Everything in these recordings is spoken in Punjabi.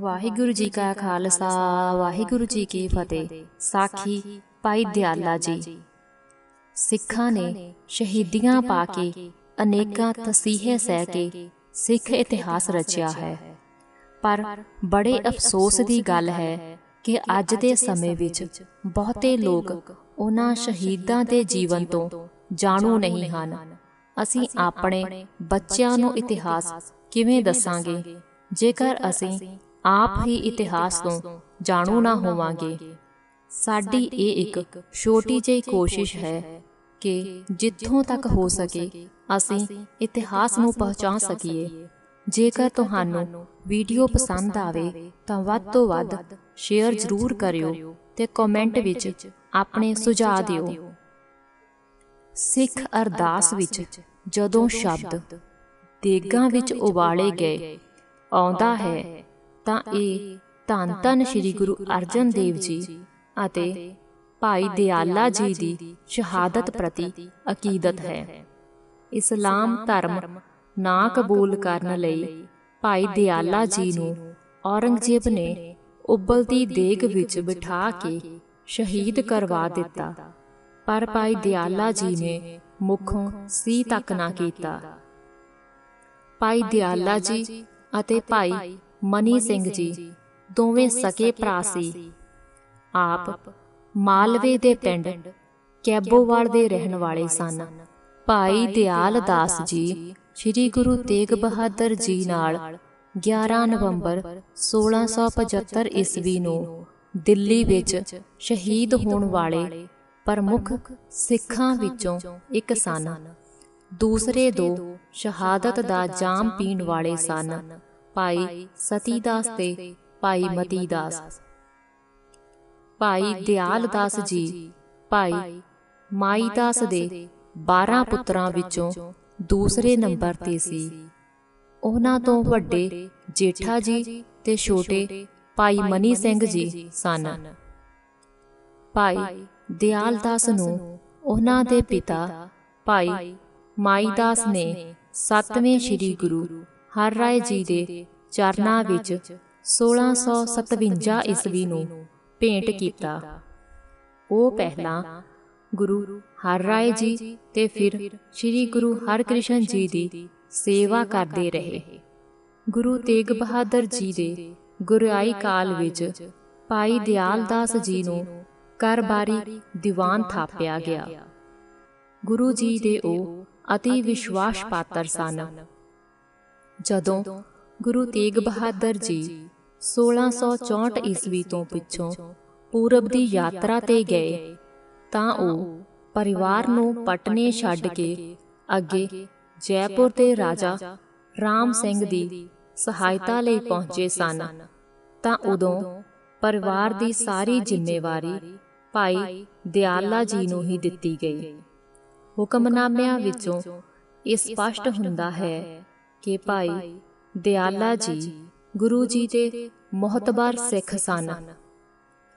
ਵਾਹਿਗੁਰੂ ਜੀ ਕਾ ਖਾਲਸਾ, ਵਾਹਿਗੁਰੂ ਜੀ ਕੀ ਫਤਿਹ। ਸਾਖੀ ਭਾਈ ਦਿਆਲਾ ਜੀ। ਸਿੱਖਾਂ ਨੇ ਸ਼ਹੀਦੀਆਂ ਪਾ ਕੇ ਅਨੇਕਾਂ ਤਸੀਹੇ ਸਹਿ ਕੇ ਸਿੱਖ ਇਤਿਹਾਸ ਰਚਿਆ ਹੈ। ਪਰ ਬੜੇ ਅਫਸੋਸ ਦੀ ਗੱਲ ਹੈ ਕਿ ਅੱਜ ਦੇ ਸਮੇਂ ਵਿੱਚ ਬਹੁਤੇ ਲੋਕ ਉਹਨਾਂ ਸ਼ਹੀਦਾਂ ਦੇ ਜੀਵਨ ਤੋਂ ਜਾਣੂ ਨਹੀਂ ਹਨ। ਅਸੀਂ ਆਪਣੇ ਬੱਚਿਆਂ ਨੂੰ ਇਤਿਹਾਸ ਕਿਵੇਂ ਦੱਸਾਂਗੇ? ਜੇਕਰ ਅਸੀਂ ਆਪ ਹੀ ਇਤਿਹਾਸ ਤੋਂ ਜਾਣੂ ਨਾ ਹੋਵਾਂਗੇ। ਸਾਡੀ ਇਹ ਇੱਕ ਛੋਟੀ ਜਿਹੀ ਕੋਸ਼ਿਸ਼ ਹੈ ਕਿ ਜਿੱਥੋਂ ਤੱਕ ਹੋ ਸਕੇ ਅਸੀਂ ਇਤਿਹਾਸ ਨੂੰ ਪਹੁੰਚਾ ਸਕੀਏ। ਜੇਕਰ ਤੁਹਾਨੂੰ ਵੀਡੀਓ ਪਸੰਦ ਆਵੇ ਤਾਂ ਵੱਧ ਤੋਂ ਵੱਧ ਸ਼ੇਅਰ ਜ਼ਰੂਰ ਕਰਿਓ ਤੇ ਕਮੈਂਟ ਵਿੱਚ ਆਪਣੇ ਸੁਝਾਅ ਦਿਓ। ਸਿੱਖ ਅਰਦਾਸ ਵਿੱਚ ਜਦੋਂ ਸ਼ਬਦ ਦੇਗਾਂ ਵਿੱਚ ਉਬਾਲੇ ਗਏ, ਆਉਂਦਾ ਹੈ ਤਾਂ ਇਹ ਧੰਨ ਧੰਨ ਸ੍ਰੀ ਗੁਰੂ ਅਰਜਨ ਦੇਵ ਜੀ ਅਤੇ ਭਾਈ ਦਿਆਲਾ ਜੀ ਦੀ ਸ਼ਹਾਦਤ ਪ੍ਰਤੀ ਅਕੀਦਤ ਹੈ। ਇਸਲਾਮ ਧਰਮ ਨਾ ਕਬੂਲ ਕਰਨ ਲਈ ਭਾਈ ਦਿਆਲਾ ਜੀ ਨੂੰ ਔਰੰਗਜ਼ੇਬ ਨੇ ਉਬਲਦੀ ਦੇਗ ਵਿੱਚ ਬਿਠਾ ਕੇ ਸ਼ਹੀਦ ਕਰਵਾ ਦਿੱਤਾ। ਪਰ ਭਾਈ ਦਿਆਲਾ ਜੀ ਨੇ ਮੁਖੋਂ ਸੀ ਤੱਕ ਨਾ ਕੀਤਾ। ਭਾਈ ਦਿਆਲਾ ਜੀ ਅਤੇ ਭਾਈ ਮਨੀ ਸਿੰਘ ਜੀ ਦੋਵੇਂ ਸਕੇ ਭਰਾ ਸੀ। ਆਪ ਮਾਲਵੇ ਦੇ ਪਿੰਡ ਕੈਬੋਵਾਲ ਦੇ ਰਹਿਣ ਵਾਲੇ ਸਨ। ਭਾਈ ਦਿਆਲ ਦਾਸ ਜੀ ਸ੍ਰੀ ਗੁਰੂ ਤੇਗ ਬਹਾਦਰ ਜੀ ਨਾਲ 11 ਨਵੰਬਰ 1675 ਈਸਵੀ ਨੂੰ ਦਿੱਲੀ ਵਿੱਚ ਸ਼ਹੀਦ ਹੋਣ ਵਾਲੇ ਪ੍ਰਮੁੱਖ ਸਿੱਖਾਂ ਵਿੱਚੋਂ ਇੱਕ ਸਨ। ਦੂਸਰੇ ਦੋ ਸ਼ਹਾਦਤ ਦਾ ਜਾਮ ਪੀਣ ਵਾਲੇ ਸਨ। ਭਾਈ ਸਤੀਦਾਸ ਤੇ ਭਾਈ ਮਤੀਦਾਸ। ਭਾਈ ਦਿਆਲ ਦਾਸ ਜੀ ਭਾਈ ਮਾਈਦਾਸ ਦੇ 12 ਪੁੱਤਰਾਂ ਵਿੱਚੋਂ ਦੂਸਰੇ ਨੰਬਰ ਤੇ ਸੀ। ਉਹਨਾਂ ਤੋਂ ਵੱਡੇ ਜੇਠਾ ਜੀ ਤੇ ਛੋਟੇ ਭਾਈ ਮਨੀ ਸਿੰਘ ਜੀ ਸਨ। ਭਾਈ ਦਿਆਲ ਦਾਸ ਨੂੰ ਉਹਨਾਂ ਦੇ ਪਿਤਾ ਭਾਈ ਮਾਈਦਾਸ ਨੇ 7ਵੇਂ ਸ੍ਰੀ ਗੁਰੂ ਹਰ ਰਾਏ ਜੀ ਦੇ ਚਰਨਾਂ ਵਿੱਚ 1657 ਈਸਵੀ ਨੂੰ ਭੇਂਟ ਕੀਤਾ। ਉਹ ਪਹਿਲਾਂ ਗੁਰੂ ਹਰ ਰਾਏ ਜੀ ਤੇ ਫਿਰ ਸ੍ਰੀ ਗੁਰੂ ਹਰਕ੍ਰਿਸ਼ਨ ਜੀ ਦੀ ਸੇਵਾ ਕਰਦੇ ਰਹੇ। ਗੁਰੂ ਤੇਗ ਬਹਾਦਰ ਜੀ ਦੇ ਗੁਰਿਆਈ ਕਾਲ ਵਿੱਚ ਭਾਈ ਦਿਆਲ ਦਾਸ ਜੀ ਨੂੰ ਕਰਬਾਰੀ ਦੀਵਾਨ ਥਾਪਿਆ ਗਿਆ। ਗੁਰੂ ਜੀ ਦੇ ਉਹ ਅਤੀ ਵਿਸ਼ਵਾਸ ਪਾਤਰ ਸਨ। ਜਦੋਂ ਗੁਰੂ ਤੇਗ ਬਹਾਦਰ ਜੀ 1664 ਈਸਵੀ ਤੋਂ ਪਿੱਛੋਂ ਪੂਰਬ ਦੀ ਯਾਤਰਾ ਤੇ ਗਏ, ਤਾਂ ਉਹ ਪਰਿਵਾਰ ਨੂੰ ਪਟਨੇ ਛੱਡ ਕੇ ਅੱਗੇ ਜੈਪੁਰ ਦੇ ਰਾਜਾ ਰਾਮ ਸਿੰਘ ਦੀ ਸਹਾਇਤਾ ਲਈ ਪਹੁੰਚੇ ਸਨ। ਤਾਂ ਉਦੋਂ ਪਰਿਵਾਰ ਦੀ ਸਾਰੀ ਜ਼ਿੰਮੇਵਾਰੀ ਭਾਈ ਦਿਆਲਾ ਜੀ ਨੂੰ ਹੀ ਦਿੱਤੀ ਗਈ। ਹੁਕਮਨਾਮਿਆਂ ਵਿੱਚੋਂ ਇਹ ਸਪਸ਼ਟ ਹੁੰਦਾ ਹੈ ਕਿ ਭਾਈ ਦਿਆਲਾ ਜੀ, ਗੁਰੂ ਜੀ ਦੇ ਮਹਤਬਰ ਸਿੱਖ ਸਨ।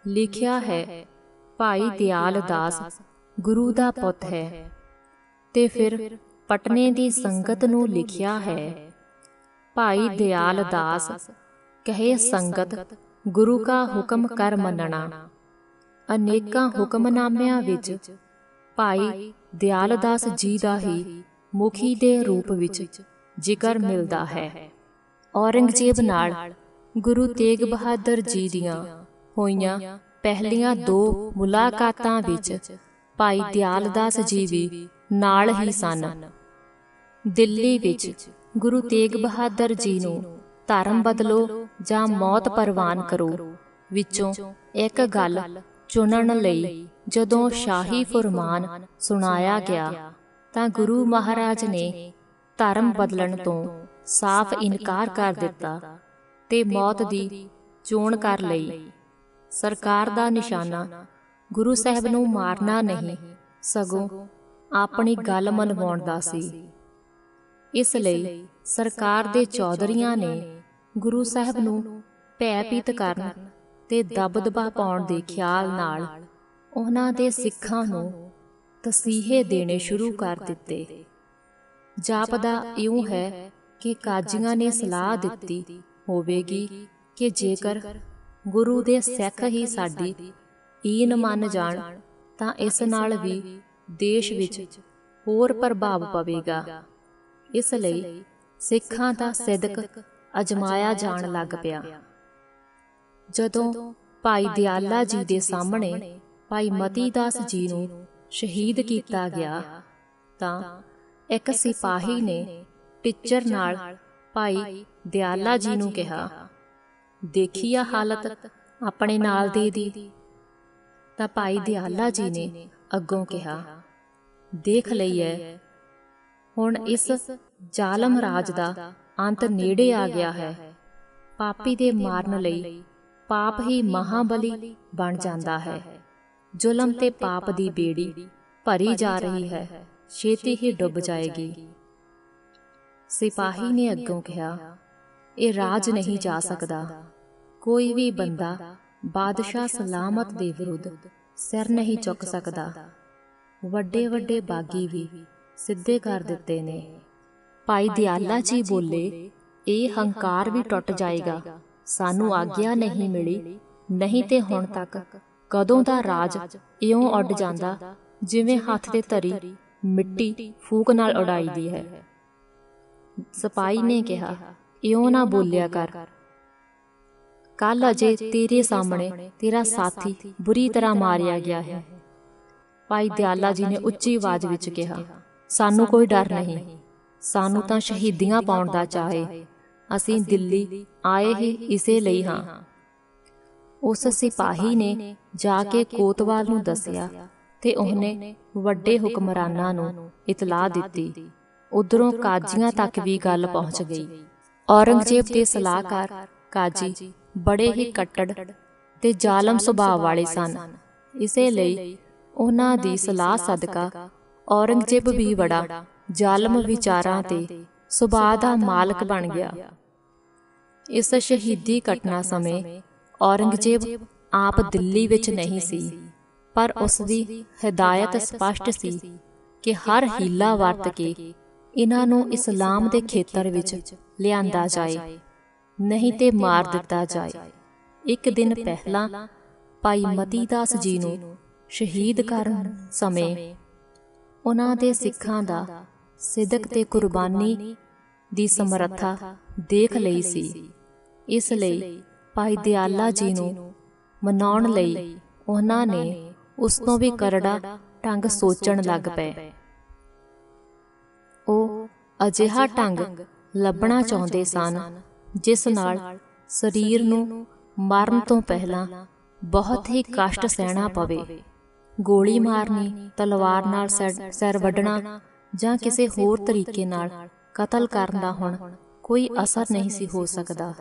ਲਿਖਿਆ ਹੈ, ਭਾਈ ਦਿਆਲ ਦਾਸ, ਗੁਰੂ ਦਾ ਪੁੱਤ ਹੈ। ਤੇ ਫਿਰ ਪਟਨੇ ਦੀ ਸੰਗਤ ਨੂੰ ਲਿਖਿਆ ਹੈ, ਭਾਈ ਦਿਆਲ ਦਾਸ, ਕਹੇ ਸੰਗਤ, ਗੁਰੂ ਕਾ ਹੁਕਮ ਕਰ ਮੰਨਣਾ। ਅਨੇਕਾਂ ਹੁਕਮਨਾਮਿਆਂ ਵਿੱਚ ਭਾਈ ਦਿਆਲ ਦਾਸ ਜੀ ਦਾ ਹੀ ਮੁਖੀ ਦੇ ਰੂਪ ਵਿੱਚ ਜ਼ਿਕਰ ਮਿਲਦਾ ਹੈ। ਔਰੰਗਜ਼ੇਬ ਨਾਲ ਗੁਰੂ ਤੇਗ ਬਹਾਦਰ ਜੀ ਦੀਆਂ ਹੋਈਆਂ ਪਹਿਲੀਆਂ ਦੋ ਮੁਲਾਕਾਤਾਂ ਵਿੱਚ ਭਾਈ ਦਿਆਲ ਦਾਸ ਜੀ ਵੀ ਨਾਲ ਹੀ ਸਨ। ਦਿੱਲੀ ਵਿੱਚ ਗੁਰੂ ਤੇਗ ਬਹਾਦਰ ਜੀ ਨੂੰ ਧਰਮ ਬਦਲੋ ਜਾਂ ਮੌਤ ਪਰਵਾਨ ਕਰੋ। ਵਿੱਚੋਂ ਇੱਕ ਗੱਲ ਚੁਣਨ ਲਈ ਜਦੋਂ ਸ਼ਾਹੀ ਫਰਮਾਨ ਸੁਣਾਇਆ ਗਿਆ ਤਾਂ ਗੁਰੂ ਮਹਾਰਾਜ ਨੇ ਧਰਮ ਬਦਲਣ ਤੋਂ ਸਾਫ਼ ਇਨਕਾਰ ਕਰ ਦਿੱਤਾ ਤੇ ਮੌਤ ਦੀ ਚੋਣ ਕਰ ਲਈ। ਸਰਕਾਰ ਦਾ ਨਿਸ਼ਾਨਾ ਗੁਰੂ ਸਾਹਿਬ ਨੂੰ ਮਾਰਨਾ ਨਹੀਂ ਸਗੋਂ ਆਪਣੀ ਗੱਲ ਮਨਵਾਉਣ ਦਾ ਸੀ। ਇਸ ਲਈ ਸਰਕਾਰ ਦੇ ਚੌਧਰੀਆਂ ਨੇ ਗੁਰੂ ਸਾਹਿਬ ਨੂੰ ਭੈਭੀਤ ਕਰਨ ਤੇ ਦਬਦਬਾ ਪਾਉਣ ਦੇ ਖਿਆਲ ਨਾਲ ਉਹਨਾਂ ਦੇ ਸਿੱਖਾਂ ਨੂੰ ਤਸੀਹੇ ਦੇਣੇ ਸ਼ੁਰੂ ਕਰ ਦਿੱਤੇ। ਜਾਪਦਾ ਇਉਂ ਹੈ ਕਿ ਕਾਜੀਆਂ ਨੇ ਸਲਾਹ ਦਿੱਤੀ ਹੋਵੇਗੀ ਕਿ ਜੇਕਰ ਗੁਰੂ ਦੇ ਸਿੱਖ ਹੀ ਸਾਡੀ ਈਨ ਮੰਨ ਜਾਣ ਤਾਂ ਇਸ ਨਾਲ ਵੀ ਦੇਸ਼ ਵਿੱਚ ਹੋਰ ਪ੍ਰਭਾਵ ਪਵੇਗਾ। ਇਸ ਲਈ ਸਿੱਖਾਂ ਦਾ ਸਿਦਕ ਅਜਮਾਇਆ ਜਾਣ ਲੱਗ ਪਿਆ। ਜਦੋਂ ਭਾਈ ਦਿਆਲਾ ਜੀ ਦੇ ਸਾਹਮਣੇ ਭਾਈ ਮਤੀ ਦਾਸ ਜੀ ਨੂੰ ਸ਼ਹੀਦ ਕੀਤਾ ਗਿਆ ਤਾਂ ਇੱਕ ਸਿਪਾਹੀ ਨੇ ਟੀਚਰ ਨਾਲ ਭਾਈ ਦਿਆਲਾ ਜੀ ਨੂੰ ਕਿਹਾ ਦੇਖੀ ਆ ਹਾਲਤ ਆਪਣੇ ਨਾਲ ਦੇ ਦੀ। ਤਾਂ ਭਾਈ ਦਿਆਲਾ ਜੀ ਨੇ ਅੱਗੋਂ ਕਿਹਾ, ਦੇਖ ਲਈਐ, ਹੁਣ ਇਸ ਜ਼ਾਲਮ ਰਾਜ ਦਾ ਅੰਤ ਨੇੜੇ ਆ ਗਿਆ ਹੈ। ਪਾਪੀ ਦੇ ਮਾਰਨ ਲਈ ਪਾਪ ਹੀ ਮਹਾਬਲੀ ਬਣ ਜਾਂਦਾ ਹੈ। ਜ਼ੁਲਮ ਤੇ ਪਾਪ ਦੀ ਬੇੜੀ ਭਰੀ ਜਾ ਰਹੀ ਹੈ। ਛੇਤੀ ਹੀ ਡੁੱਬ ਜਾਏਗੀ। ਸਿਪਾਹੀ ਨੇ ਅੱਗੋਂ ਕਿਹਾ ਇਹ ਰਾਜ ਨਹੀਂ ਜਾ ਸਕਦਾ। ਕੋਈ ਵੀ ਬੰਦਾ ਬਾਦਸ਼ਾਹ ਸਲਾਮਤ ਦੇ ਵਿਰੁੱਧ ਸਿਰ ਨਹੀਂ ਚੁੱਕ ਸਕਦਾ। ਵੱਡੇ ਵੱਡੇ ਬਾਗੀ ਵੀ ਸਿੱਧੇ ਕਰ ਦਿੱਤੇ ਨੇ। ਭਾਈ ਦਿਆਲਾ ਜੀ ਬੋਲੇ ਇਹ ਹੰਕਾਰ ਵੀ ਟੁੱਟ ਜਾਏਗਾ। ਸਾਨੂੰ ਆਗਿਆ ਨਹੀਂ ਮਿਲੀ। ਨਹੀਂ ਤੇ ਹੁਣ ਤੱਕ ਕਦੋਂ ਦਾ ਰਾਜ ਇਉਂ ਉੱਡ ਜਾਂਦਾ ਜਿਵੇਂ ਹੱਥ ਤੇ ਧਰੀ ਮਿੱਟੀ ਫੂਕ ਨਾਲ ਉਡਾਈ ਦੀ ਹੈ। ਸਪਾਈ ਨੇ ਕਿਹਾ, ਇਉਂ ਨਾ ਬੋਲਿਆ ਕਰ। ਕੱਲ ਅਜੇ ਤੇਰੇ ਸਾਹਮਣੇ ਤੇਰਾ ਸਾਥੀ ਬੁਰੀ ਤਰ੍ਹਾਂ ਮਾਰਿਆ ਗਿਆ ਹੈ। ਭਾਈ ਦਿਆਲਾ ਜੀ ਨੇ ਉੱਚੀ ਆਵਾਜ਼ ਵਿੱਚ ਕਿਹਾ, ਸਾਨੂੰ ਕੋਈ ਡਰ ਨਹੀਂ। ਸਾਨੂੰ ਤਾਂ ਸ਼ਹੀਦੀਆਂ ਪਾਉਣ ਦਾ ਚਾਹੇ। ਅਸੀਂ ਦਿੱਲੀ ਆਏ ਹੀ ਇਸੇ ਲਈ ਹਾਂ। ਉਸ ਸਿਪਾਹੀ ਨੇ ਜਾ ਕੇ ਕੋਤਵਾਲ ਨੂੰ ਦੱਸਿਆ ਤੇ ਉਹਨੇ ਵੱਡੇ ਹੁਕਮਰਾਨਾਂ ਨੂੰ ਇਤਲਾਹ ਦਿੱਤੀ। ਉਧਰੋਂ ਕਾਜ਼ੀਆਂ ਤੱਕ ਵੀ ਗੱਲ ਪਹੁੰਚ ਗਈ। ਔਰੰਗਜ਼ੇਬ ਦੇ ਸਲਾਹਕਾਰ ਕਾਜੀ ਬੜੇ ਹੀ ਕੱਟੜ ਤੇ ਜ਼ਾਲਮ ਸੁਭਾਅ ਵਾਲੇ ਸਨ। ਇਸੇ ਲਈ ਉਹਨਾਂ ਦੀ ਸਲਾਹ ਸਦਕਾ ਔਰੰਗਜ਼ੇਬ ਵੀ ਬੜਾ ਜ਼ਾਲਮ ਵਿਚਾਰਾਂ ਤੇ ਸੁਭਾਅ ਦਾ ਮਾਲਕ ਬਣ ਗਿਆ। ਇਸ ਸ਼ਹੀਦੀ ਘਟਨਾ ਸਮੇਂ ਔਰੰਗਜ਼ੇਬ ਆਪ ਦਿੱਲੀ ਵਿੱਚ ਨਹੀਂ ਸੀ। ਪਰ ਉਸ ਦੀ ਹਦਾਇਤ ਸਪਸ਼ਟ ਸੀ ਕਿ ਹਰ ਹੀਲਾ ਵਰਤ ਕੇ ਇਹਨਾਂ ਨੂੰ ਇਸਲਾਮ ਦੇ ਖੇਤਰ ਵਿੱਚ ਲਿਆਂਦਾ ਜਾਏ ਨਹੀਂ ਤੇ ਮਾਰ ਦਿੱਤਾ ਜਾਏ। ਇੱਕ ਦਿਨ ਪਹਿਲਾਂ ਭਾਈ ਮਤੀ ਦਾਸ ਜੀ ਨੂੰ ਸ਼ਹੀਦ ਕਰਨ ਸਮੇਂ ਉਹਨਾਂ ਦੇ ਸਿੱਖਾਂ ਦਾ ਸਿਦਕ ਤੇ ਕੁਰਬਾਨੀ ਦੀ ਸਮਰੱਥਾ ਦੇਖ ਲਈ ਸੀ। ਇਸ ਲਈ ਭਾਈ ਦਿਆਲਾ ਜੀ ਨੂੰ ਮਨਾਉਣ ਲਈ ਉਹਨਾਂ ਨੇ ਉਸ ਤੋਂ ਵੀ ਕਰੜਾ ਢੰਗ ਸੋਚਣ ਲੱਗ ਪਏ। ਉਹ ਅਜਿਹਾ ਢੰਗ ਲੱਭਣਾ ਚਾਹੁੰਦੇ ਸਨ, ਜਿਸ ਨਾਲ ਸਰੀਰ ਨੂੰ ਮਰਨ ਤੋਂ ਪਹਿਲਾਂ ਬਹੁਤ ਹੀ ਕਸ਼ਟ ਸਹਿਣਾ ਪਵੇ। ਗੋਲੀ ਮਾਰਨੀ, ਤਲਵਾਰ ਨਾਲ ਸਿਰ ਵੱਢਣਾ ਜਾਂ ਕਿਸੇ ਹੋਰ ਤਰੀਕੇ ਨਾਲ ਕਤਲ ਕਰਨ ਦਾ ਹੁਣ ਕੋਈ ਅਸਰ ਨਹੀਂ ਸੀ ਹੋ ਸਕਦਾ।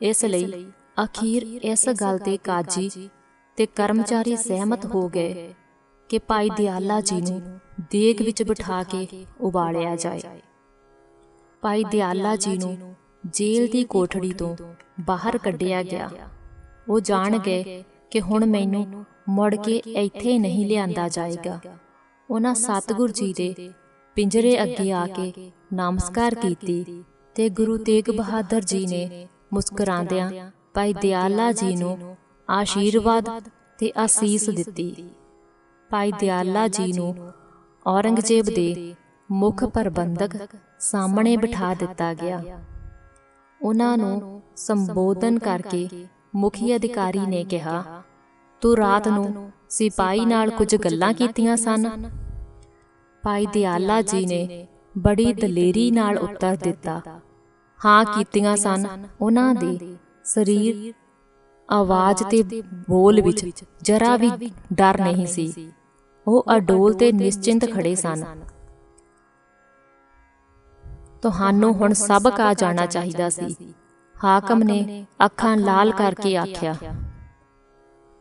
ਇਸ ਲਈ ਅਖੀਰ ਇਸ ਗੱਲ ਤੇ ਕਾਜੀ ਤੇ ਕਰਮਚਾਰੀ ਸਹਿਮਤ ਹੋ ਗਏ ਕਿ ਭਾਈ ਦਿਆਲਾ ਜੀ ਨੂੰ ਦੇਗ ਵਿੱਚ ਬਿਠਾ ਕੇ ਉਬਾਲਿਆ ਜਾਏ। ਭਾਈ ਦਿਆਲਾ ਜੀ ਨੂੰ ਜੇਲ੍ਹ ਦੀ ਕੋਠੜੀ ਤੋਂ ਬਾਹਰ ਕੱਢਿਆ ਗਿਆ। ਉਹ ਜਾਣ ਗਏ ਕਿ ਹੁਣ ਮੈਨੂੰ ਮੁੜ ਕੇ ਇੱਥੇ ਨਹੀਂ ਲਿਆਂਦਾ ਜਾਏਗਾ। ਉਹਨਾਂ ਸਤਿਗੁਰ ਜੀ ਦੇ ਪਿੰਜਰੇ ਅੱਗੇ ਆ ਕੇ ਨਮਸਕਾਰ ਕੀਤੀ ਤੇ ਗੁਰੂ ਤੇਗ ਬਹਾਦਰ ਜੀ ਨੇ ਮੁਸਕਰਾਉਂਦਿਆਂ ਭਾਈ ਦਿਆਲਾ ਜੀ ਨੂੰ ਆਸ਼ੀਰਵਾਦ ਤੇ ਅਸੀਸ ਦਿੱਤੀ। ਭਾਈ ਦਿਆਲਾ ਜੀ ਨੂੰ ਔਰੰਗਜ਼ੇਬ ਦੇ ਮੁੱਖ ਪ੍ਰਬੰਧਕ ਸਾਹਮਣੇ ਬਿਠਾ ਦਿੱਤਾ ਗਿਆ। ਉਹਨਾਂ ਨੂੰ ਸੰਬੋਧਨ ਕਰਕੇ ਮੁਖੀ ਅਧਿਕਾਰੀ ਨੇ ਕਿਹਾ ਤੂੰ ਰਾਤ ਨੂੰ ਸਿਪਾਈ ਨਾਲ ਕੁਝ ਗੱਲਾਂ ਕੀਤੀਆਂ ਸਨ। ਭਾਈ ਦਿਆਲਾ ਜੀ ਨੇ ਬੜੀ ਦਲੇਰੀ ਨਾਲ ਉੱਤਰ ਦਿੱਤਾ। ਹਾਂ ਕੀਤੀਆਂ ਸਨ। ਉਹਨਾਂ ਦੇ ਸਰੀਰ ਆਵਾਜ਼ ਤੇ ਬੋਲ ਵਿੱਚ ਜਰਾ ਵੀ ਡਰ ਨਹੀਂ ਸੀ। ਉਹ ਅਡੋਲ ਤੇ ਨਿਸ਼ਚਿੰਤ ਖੜੇ ਸਨ। ਤੁਹਾਨੂੰ ਹੁਣ ਸਭ ਕਾ ਜਾਣਾ ਚਾਹੀਦਾ ਸੀ। ਹਾਕਮ ਨੇ ਅੱਖਾਂ ਲਾਲ ਕਰਕੇ ਆਖਿਆ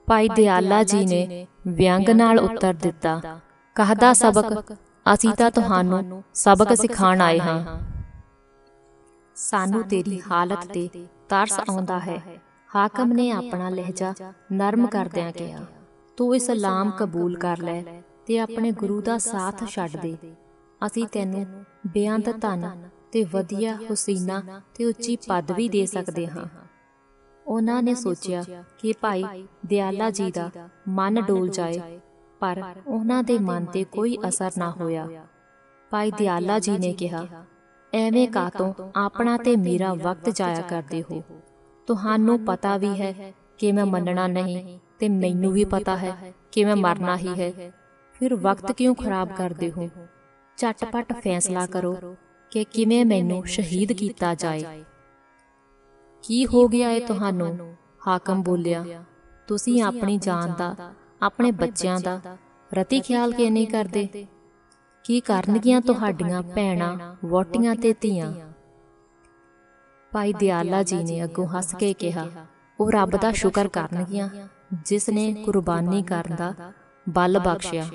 ਭਾਈ ਦਿਆਲਾ ਜੀ ਨੇ ਵਿਅੰਗ ਨਾਲ ਉੱਤਰ ਦਿੱਤਾ। ਕਹਦਾ ਸਬਕ? ਅਸੀਂ ਤਾਂ ਤੁਹਾਨੂੰ ਸਬਕ ਸਿਖਾਣ ਆਏ ਹਾਂ। ਸਾਨੂੰ ਤੇਰੀ ਹਾਲਤ ਤੇ ਤਰਸ ਆਉਂਦਾ ਹੈ। ਹਾਕਮ ਨੇ ਆਪਣਾ ਲਹਿਜਾ ਨਰਮ ਕਰਦਿਆਂ ਕਿਹਾ, ਤੂੰ ਇਸਲਾਮ ਕਬੂਲ ਕਰ ਲੈ ਤੇ ਆਪਣੇ ਗੁਰੂ ਦਾ ਸਾਥ ਛੱਡ ਦੇ। ਅਸੀਂ ਤੈਨੂੰ ਬੇਅੰਤ ਧਨ ਤੇ ਵਧੀਆ ਹੁਸੀਨਾ ਤੇ ਉੱਚੀ ਪਦਵੀ ਦੇ ਸਕਦੇ ਹਾਂ। ਉਹਨਾਂ ਨੇ ਸੋਚਿਆ ਕਿ ਭਾਈ ਦਿਆਲਾ ਜੀ ਦਾ ਮਨ ਡੋਲ ਜਾਏ, ਪਰ ਉਹਨਾਂ ਦੇ ਮਨ ਤੇ ਕੋਈ ਅਸਰ ਨਾ ਹੋਇਆ। ਭਾਈ ਦਿਆਲਾ ਜੀ ਨੇ ਕਿਹਾ, ਐਵੇਂ ਕਾਤੋਂ ਆਪਣਾ ਤੇ ਮੇਰਾ ਵਕਤ ਜਾਇਆ ਕਰਦੇ ਹੋ? ਤੁਹਾਨੂੰ ਪਤਾ ਵੀ ਹੈ ਕਿ ਮੈਂ ਮੰਨਣਾ ਨਹੀਂ ਤੇ ਮੈਨੂੰ ਵੀ ਪਤਾ ਹੈ ਕਿ ਮੈਂ ਮਰਨਾ ਹੀ ਹੈ। ਫਿਰ ਵਕਤ ਕਿਉਂ ਖਰਾਬ ਕਰਦੇ ਹੋ? ਝਟਪਟ ਫੈਸਲਾ ਕਰੋ ਕਿ ਕਿਵੇਂ ਮੈਨੂੰ ਸ਼ਹੀਦ ਕੀਤਾ ਜਾਏ। ਕੀ ਹੋ ਗਿਆ ਏ ਤੁਹਾਨੂੰ? ਹਾਕਮ ਬੋਲਿਆ, ਤੁਸੀਂ ਆਪਣੀ ਜਾਨ ਦਾ, ਆਪਣੇ ਬੱਚਿਆਂ ਦਾ ਰਤੀ ਖਿਆਲ ਕਿ ਨਹੀਂ ਕਰਦੇ? ਕੀ ਕਰਨਗੀਆਂ ਤੁਹਾਡੀਆਂ ਭੈਣਾਂ ਵੋਟੀਆਂ ਤੇ ਧੀਆਂ? ਭਾਈ ਦਿਆਲਾ ਜੀ ਨੇ ਅੱਗੋਂ ਹੱਸ ਕੇ ਕਿਹਾ ਉਹ ਰੱਬ ਦਾ ਸ਼ੁਕਰ ਕਰਨਗੀਆਂ ਜਿਸ ਨੇ ਕੁਰਬਾਨੀ ਕਰਨ ਦਾ ਬਲ ਬਖਸ਼ਿਆ।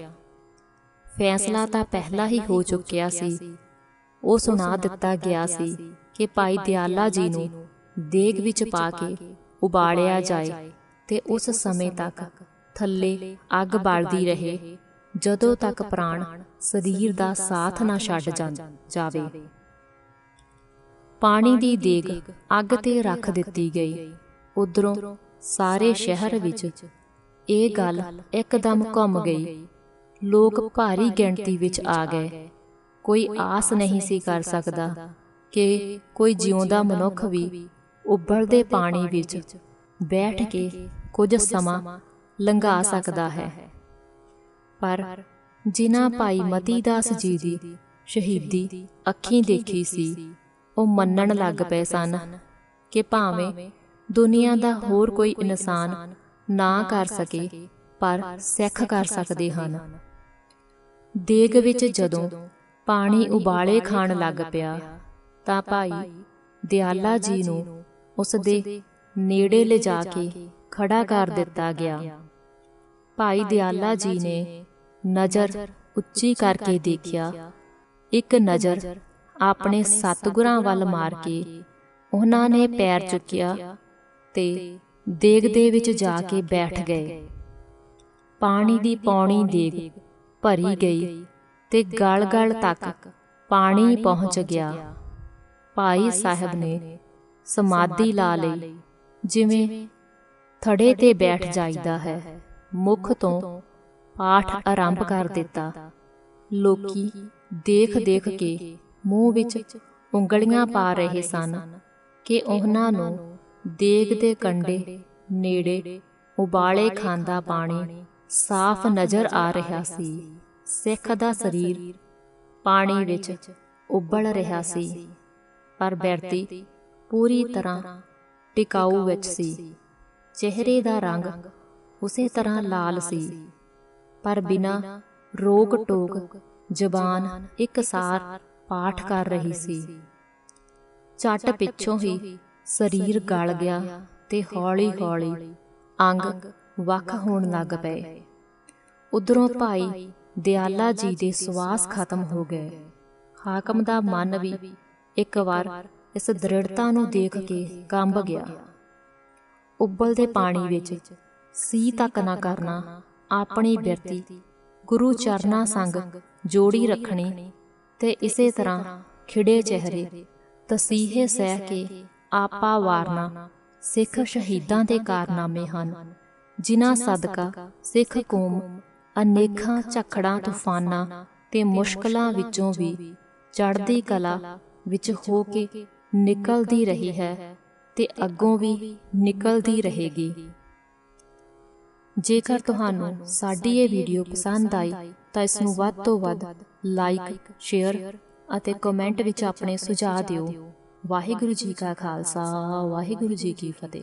ਫੈਸਲਾ ਤਾਂ ਪਹਿਲਾਂ ਹੀ ਹੋ ਚੁੱਕਿਆ ਸੀ। ਉਹ ਸੁਣਾ ਦਿੱਤਾ ਗਿਆ ਸੀ ਕਿ ਭਾਈ ਦਿਆਲਾ ਜੀ ਨੂੰ ਦੇਗ ਵਿੱਚ ਪਾ ਕੇ ਉਬਾਲਿਆ ਜਾਏ ਤੇ ਉਸ ਸਮੇਂ ਤੱਕ ਥੱਲੇ ਅੱਗ ਬਲਦੀ ਰਹੇ। ਜਦੋਂ ਤੱਕ ਪ੍ਰਾਣ ਸਰੀਰ ਦਾ ਸਾਥ ਨਾ ਛੱਡ ਜਾਵੇ। ਪਾਣੀ ਦੀ ਦੇਗ ਅੱਗ ਤੇ ਰੱਖ ਦਿੱਤੀ ਗਈ। ਉਧਰੋਂ ਸਾਰੇ ਸ਼ਹਿਰ ਵਿੱਚ ਇਹ ਗੱਲ ਇੱਕਦਮ ਘੁੰਮ ਗਈ। ਲੋਕ ਭਾਰੀ ਗਿਣਤੀ ਵਿੱਚ ਆ ਗਏ। ਕੋਈ ਆਸ ਨਹੀਂ ਸੀ ਕਰ ਸਕਦਾ ਕਿ ਕੋਈ ਜਿਉਂਦਾ ਮਨੁੱਖ ਵੀ ਉੱਬਲਦੇ ਪਾਣੀ ਵਿੱਚ ਬੈਠ ਕੇ ਕੁਝ ਸਮਾਂ ਲੰਘਾ ਸਕਦਾ ਹੈ। ਪਰ ਜਿਨ੍ਹਾਂ ਭਾਈ ਮਤੀ ਦਾਸ ਜੀ ਦੀ ਸ਼ਹੀਦੀ ਅੱਖੀਂ ਦੇਖੀ ਸੀ ਉਹ ਮੰਨਣ ਲੱਗ ਪਏ ਸਨ ਕਿ ਭਾਵੇਂ ਦੁਨੀਆ ਦਾ ਹੋਰ ਕੋਈ ਇਨਸਾਨ ਨਾ ਕਰ ਸਕੇ, ਪਰ ਸਿੱਖ ਕਰ ਸਕਦੇ ਹਨ। ਦੇਗ ਵਿੱਚ ਜਦੋਂ ਪਾਣੀ ਉਬਾਲੇ ਖਾਣ ਲੱਗ ਪਿਆ, ਤਾਂ ਭਾਈ ਦਿਆਲਾ ਜੀ ਨੂੰ ਉਸ ਦੇ ਨੇੜੇ ਲਿਜਾ ਕੇ ਖੜਾ ਕਰ ਦਿੱਤਾ ਗਿਆ। ਭਾਈ ਦਿਆਲਾ ਜੀ ਨੇ ਨਜ਼ਰ ਉੱਚੀ ਕਰਕੇ ਦੇਖਿਆ। ਇੱਕ ਨਜ਼ਰ ਆਪਣੇ ਸਤਿਗੁਰਾਂ ਵੱਲ ਮਾਰ ਕੇ ਉਹਨਾਂ ਨੇ ਪੈਰ ਚੁੱਕਿਆ ਤੇ ਦੇਗ ਦੇ ਵਿੱਚ ਜਾ ਕੇ ਬੈਠ ਗਏ। ਪਾਣੀ ਦੀ ਪੌਣੀ ਦੇਗ ਭਰੀ ਗਈ ਤੇ ਗਲ-ਗਲ ਤੱਕ ਪਾਣੀ ਪਹੁੰਚ ਗਿਆ। ਭਾਈ ਸਾਹਿਬ ਨੇ ਸਮਾਧੀ ਲਾ ਲਈ। ਜਿਵੇਂ ਥੜੇ ਤੇ ਬੈਠ ਜਾਈਦਾ ਹੈ। ਮੁਖ ਤੋਂ ਪਾਠ ਆਰੰਭ ਕਰ ਦਿੱਤਾ। ਲੋਕੀ ਦੇਖ-ਦੇਖ ਕੇ ਮੂੰਹ ਵਿੱਚ ਉਂਗਲੀਆਂ ਪਾ ਰਹੇ ਸਨ ਕਿ ਉਹਨਾਂ ਨੂੰ ਦੇਗ ਦੇ ਕੰਡੇ ਨੇੜੇ ਉਬਾਲੇ ਖਾਂਦਾ ਪਾਣੀ ਸਾਫ਼ ਨਜ਼ਰ ਆ ਰਿਹਾ ਸੀ। ਸਿੱਖ ਦਾ ਸਰੀਰ ਪਾਣੀ ਵਿੱਚ ਉਬਲ ਰਿਹਾ ਸੀ। ਪਰ ਬੈਰਤੀ ਪੂਰੀ ਤਰ੍ਹਾਂ ਟਿਕਾਊ ਵਿੱਚ ਸੀ। ਚਿਹਰੇ ਦਾ ਰੰਗ ਉਸੇ ਤਰ੍ਹਾਂ ਲਾਲ ਸੀ। ਪਰ ਬਿਨਾ ਰੋਕ ਟੋਕ ਜ਼ਬਾਨ ਇੱਕਸਾਰ ਪਾਠ ਕਰ ਰਹੀ ਸੀ। ਛੱਟ ਪਿੱਛੋਂ ਹੀ ਸਰੀਰ ਗਲ ਗਿਆ ਤੇ ਹੌਲੀ-ਹੌਲੀ ਅੰਗ ਵੱਖ ਹੋਣ ਲੱਗ ਪਏ। ਉਧਰੋਂ ਭਾਈ ਦਿਆਲਾ ਜੀ ਦੇ ਸਵਾਸ ਖਤਮ ਹੋ ਗਏ। ਹਾਕਮ ਦਾ ਮਨ ਵੀ ਇੱਕ ਵਾਰ ਇਸ ਦ੍ਰਿੜਤਾ ਨੂੰ ਦੇਖ ਕੇ ਕੰਬ ਗਿਆ। ਉੱਬਲਦੇ ਪਾਣੀ ਵਿੱਚ ਸੀ ਤੱਕ ਨਾ ਕਰਨਾ ਆਪਣੀ ਬਿਰਤੀ ਗੁਰੂ ਚਰਨਾ ਸੰਗ ਜੋੜੀ ਰੱਖਣੀ ਤੇ ਇਸੇ ਤਰ੍ਹਾਂ ਖਿੜੇ ਚਿਹਰੇ, ਤਸੀਹੇ ਸਹਿ ਕੇ ਆਪਾ ਵਾਰਨਾ ਸਿੱਖ ਸ਼ਹੀਦਾਂ ਦੇ ਕਾਰਨਾਮੇ ਹਨ, ਜਿਨ੍ਹਾਂ ਸਦਕਾ ਸਿੱਖ ਕੌਮ ਅਨੇਕਾਂ ਝਖੜਾਂ, ਤੂਫਾਨਾਂ ਤੇ ਮੁਸ਼ਕਲਾਂ ਵਿੱਚੋਂ ਵੀ ਚੜ੍ਹਦੀ ਕਲਾ ਵਿੱਚ ਹੋ ਕੇ ਨਿਕਲਦੀ ਰਹੀ ਹੈ ਤੇ ਅੱਗੋਂ ਵੀ ਨਿਕਲਦੀ ਰਹੇਗੀ। ਜੇਕਰ ਤੁਹਾਨੂੰ ਸਾਡੀ ਇਹ ਵੀਡੀਓ ਪਸੰਦ ਆਈ ਤਾਂ ਇਸ ਨੂੰ ਵੱਧ ਤੋਂ ਵੱਧ ਲਾਈਕ ਸ਼ੇਅਰ ਅਤੇ ਕਮੈਂਟ ਵਿੱਚ ਆਪਣੇ ਸੁਝਾਅ ਦਿਓ। ਵਾਹਿਗੁਰੂ ਜੀ ਕਾ ਖਾਲਸਾ ਵਾਹਿਗੁਰੂ ਜੀ ਕੀ ਫਤਿਹ।